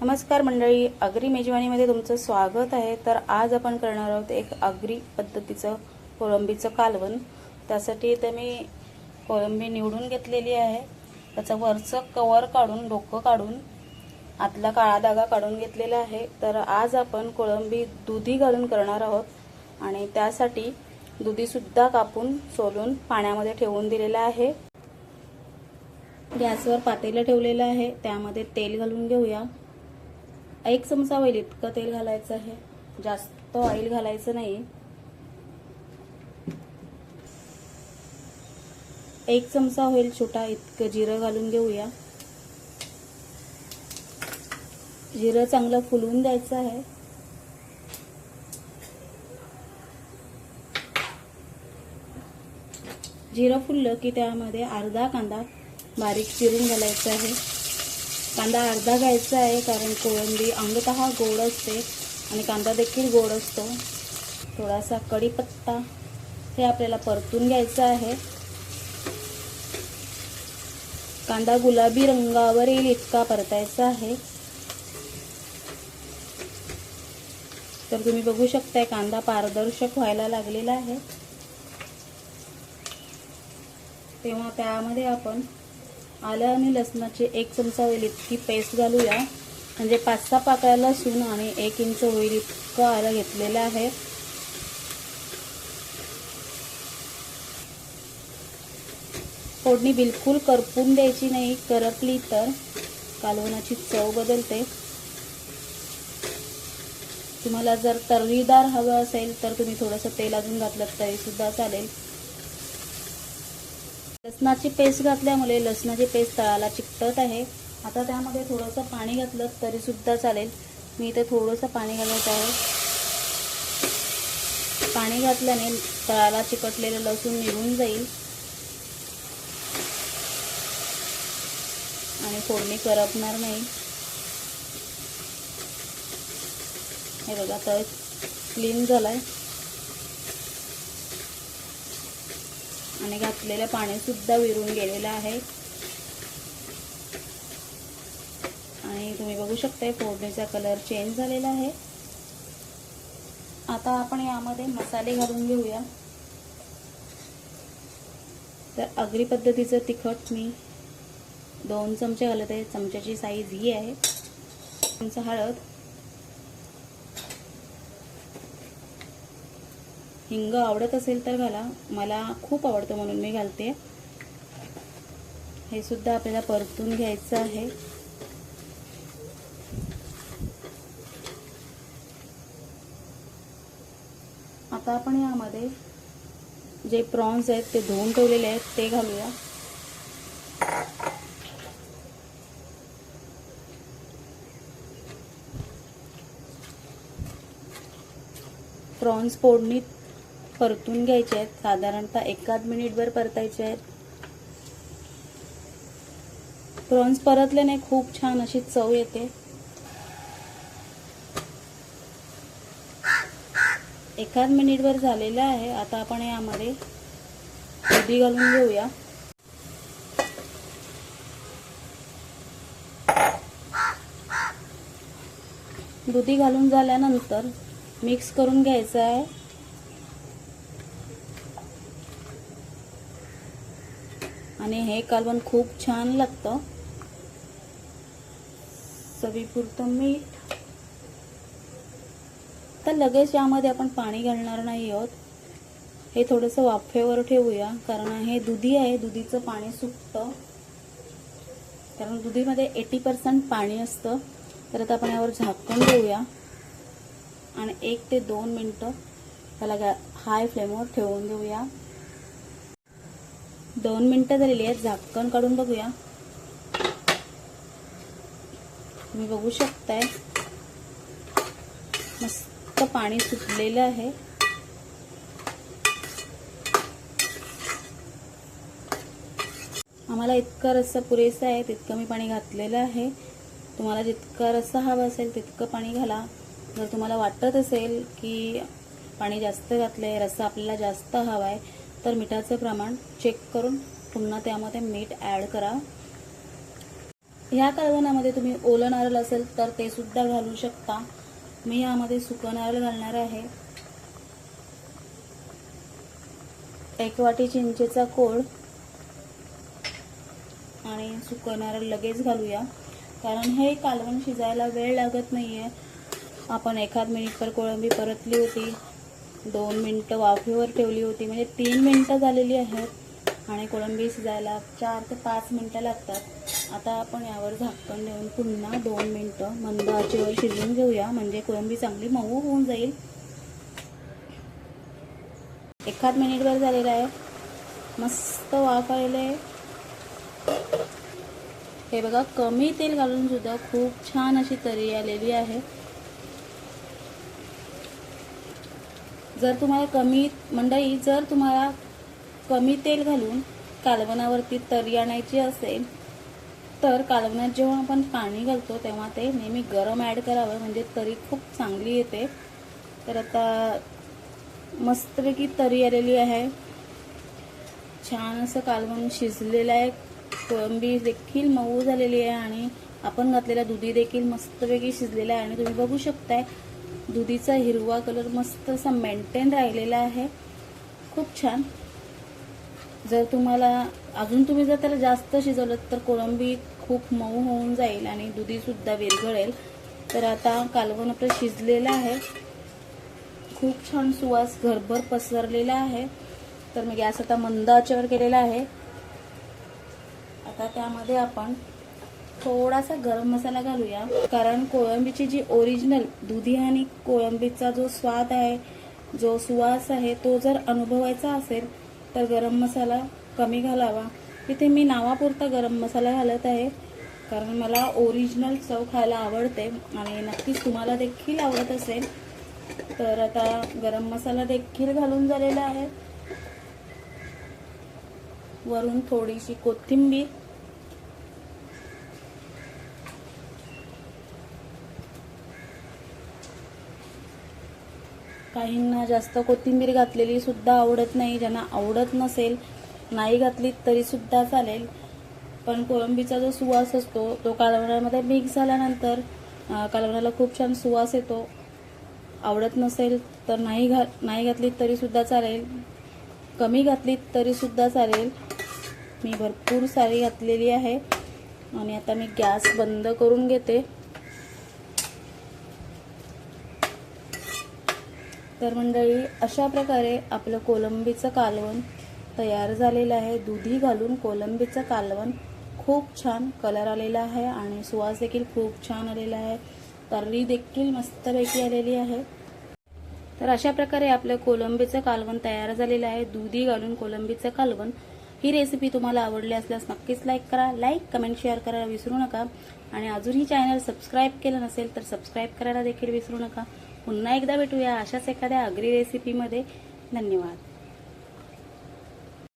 नमस्कार मंडळी अग्री मेजवानीमध्ये तुमचं स्वागत आहे. तर आज आपण करणार आहोत एक अग्री पद्धतीचं कोळंबीचं कालवण. त्यासाठी इथं मी कोळंबी निवडून घेतलेली आहे. त्याचं वरचं कवर काढून डोकं काढून आतला काळा धागा काढून घेतलेला आहे. तर आज आपण कोळंबी दुधी घालून करणार आहोत. आणि त्यासाठी दुधीसुद्धा कापून सोलून पाण्यामध्ये ठेवून दिलेलं आहे. गॅसवर पातेलं ठेवलेलं आहे. त्यामध्ये तेल घालून घेऊया. एक चमचा होईल इतकं तेल घालायचं आहे. जास्त ऑइल घालायचं नाही. एक चमचा होईल छोटा इतकं जिरं घालून घेऊया. जिरं चांगलं फुलवून द्यायचं आहे. जिरं फुललं की त्यामध्ये अर्धा कांदा बारीक चिरून घालायचा आहे. कांदा अर्धा घ्यायचा आहे कारण कोळंबी अंगतः गोड असते आणि कांदा देखील गोड असतो. थोडासा कढीपत्ता हे आपल्याला परतून घ्यायचं आहे. कांदा गुलाबी रंगावर येईल इतका परतायचा आहे. तर तुम्ही बघू शकताय कांदा पारदर्शक व्हायला लागलेला आहे. तेव्हा त्यामध्ये आपण आलं आणि लसणाची एक चमचा होईल इतकी पेस्ट घालूया. म्हणजे पाच सहा पाकळ्या लसूण आणि एक इंच होईल इतकं आलं घेतलेलं आहे. फोडणी बिलकुल करपून द्यायची नाही करपली तर कालवणाची चव बदलते. तुम्हाला जर तर्रीदार हवं असेल तर तुम्ही थोडंसं तेल अजून घातलं तरी सुद्धा चालेल. लसणाची पेस्ट घातल्यामुळे लसणाची पेस्ट तळाला चिकटत आहे. आता त्यामध्ये थोडंसं पाणी घातलं तरीसुद्धा चालेल. मी इथे थोडंसं पाणी घालत आहे. पाणी घातल्याने तळाला चिकटलेलं लसूण निघून जाईल. आणि फोडणी करपणार नाही. हे बघा तळ क्लीन झालाय. आणि घातलेलं पाणीसुद्धा विरून गेलेलं आहे. आणि तुम्ही बघू शकताय फोडणीचा कलर चेंज झालेला आहे. आता आपण यामध्ये मसाले घालून घेऊया. तर अग्री पद्धतीचं तिखट मी दोन चमचे घालत आहे. चमच्याची साईज ही आहे. तुमचं हळद. हिंग आवडत असेल तर घाला. मला खूप आवडतं म्हणून मी घालते. हे सुद्धा आपल्याला परतून घ्यायचं आहे. आता आपण यामध्ये जे प्रॉन्स आहेत ते धुवून ठेवलेले आहेत ते घालूया. प्रॉन्स फोडणीत परतून घ्यायचे आहेत. साधारणतः एकाद मिनिटभर परतायचे आहेत. प्रॉन्स परतल्याने खूप छान अशी चव येते. एकाद मिनिटभर झालेलं आहे. आता आपण यामध्ये दुधी घालून घेऊया. दुधी घालून झाल्यानंतर मिक्स करून घ्यायचं आहे. आणि हे कालवण खूप छान लागतं. चवीपुरतं मीठ. तर लगेच यामध्ये आपण पाणी घालणार नाही आहोत. हे थोडंसं वाफेवर ठेवूया कारण हे दुधी आहे दुधीचं पाणी सुटतं. कारण दुधीमध्ये एटी पर्सेंट पाणी असतं. तर आता आपण यावर झाकून देऊया आणि एक ते दोन मिनटं त्याला गॅ हाय फ्लेमवर ठेवून देऊया दोन मिनटं झालेली आहेत झाकण काढून बघूया. तुम्ही बघू शकताय. मस्त पाणी सुटलेलं आहे. आम्हाला इतका रस्सा पुरेसा आहे तितकं मी पाणी घातलेलं आहे. तुम्हाला जितका रस्सा हवा असेल तितकं पाणी घाला. जर तुम्हाला वाटत असेल की पाणी जास्त घातलं आहे रस्सा आपल्याला जास्त हवा आहे तर मिठाचं प्रमाण चेक करून पुन्हा त्यामध्ये मीठ ॲड करा. ह्या कालवणामध्ये तुम्ही ओलं नारळ असेल तर ते सुद्धा घालू शकता. मी यामध्ये सुकं नारळ घालणार आहे. एक वाटी चिंचेचा कोळ आणि सुकं नारळ लगेच घालूया. कारण हे कालवण शिजायला वेळ लागत नाही आहे आपण एखाद मिनिटभर कोळंबी परतली होती. दोन मिनटं वाफेवर ठेवली होती. म्हणजे तीन मिनटं झालेली आहेत. आणि कोळंबी शिजायला चार ते पाच मिनटं लागतात. आता आपण यावर झाकण देऊन पुन्हा दोन मिनटं मंद आचेवर शिजवून घेऊया. म्हणजे कोळंबी चांगली मऊ होऊन जाईल. एखाद मिनिटभर झालेला आहे. मस्त वाफ आलेलं आहे. हे बघा कमी तेल घालून सुद्धा खूप छान अशी तरी आलेली आहे. जर तुम्हाला कमी मंडळी जर तुम्हाला कमी तेल घालून कालवणावरती तरी आणायची असेल तर कालवणात जेव्हा आपण पाणी घालतो तेव्हा ते नेहमी गरम ॲड करावं म्हणजे तरी खूप चांगली येते. तर आता मस्तपैकी तरी आलेली आहे. छान असं कालवण शिजलेलं आहे. कोळंबी देखील मऊ झालेली आहे आणि आपण घातलेला दुधी देखील मस्तपैकी शिजलेला आहे. आणि तुम्ही बघू शकताय दुधीचा हिरवा कलर मस्त असा मेंटेन राहिलेला आहे. खूप छान. जर तुम्हाला अजून तुम्ही जर त्याला जास्त शिजवलं तर कोळंबी खूप मऊ होऊन जाईल आणि दुधीसुद्धा विरघळेल. तर आता कालवण आपलं शिजलेलं आहे. खूप छान सुवास घरभर पसरलेला आहे. तर मी गॅस आता मंद आचेवर केलेला आहे. आता त्यामध्ये आपण थोडासा गरम मसाला घालूया. कारण कोळंबीची जी ओरिजिनल दुधी आणि कोळंबीचा जो स्वाद आहे जो सुवास आहे तो जर अनुभवायचा असेल तर गरम मसाला कमी घालावा. इथे मी नावापुरता गरम मसाला घालत आहे कारण मला ओरिजिनल चव खायला आवडते आणि नक्कीच तुम्हाला देखील आवडत असेल. तर आता गरम मसाला देखील घालून झालेला आहे. वरून थोडीशी कोथिंबीर काहींना जास्त कोथिंबीर घातलेली सुद्धा आवडत नाही. ज्यांना आवडत नसेल नाही घातली तरीसुद्धा चालेल. पण कोळंबीचा जो सुवास असतो तो कालवणामध्ये मिक्स झाल्यानंतर कालवणाला खूप छान सुवास येतो. आवडत नसेल तर नाही घा नाही घातली तरीसुद्धा चालेल. कमी घातली तरीसुद्धा चालेल. मी भरपूर सारी घातलेली आहे. आणि आता मी गॅस बंद करून घेते. तर मंडळी अशा प्रकारे आपलं कोलंबीचं कालवण तयार झालेलं आहे. दुधी घालून कोलंबीचं कालवण खूप छान कलर आलेला आहे आणि सुवास देखील खूप छान आलेला आहे. तर्री देखील मस्तपैकी आलेली आहे. तर अशा प्रकारे आपलं कोलंबीचं कालवण तयार झालेलं आहे. दुधी घालून कोलंबीचं कालवण. ही रेसिपी तुम्हाला आवडली असल्यास नक्कीच लाईक करा. लाईक कमेंट शेअर करायला विसरू नका. आणि अजूनही चॅनल सबस्क्राईब केलं नसेल तर सबस्क्राईब करायला देखील विसरू नका. पुन्हा एकदा भेटूया अशाच एखाद्या अग्री रेसिपीमध्ये धन्यवाद.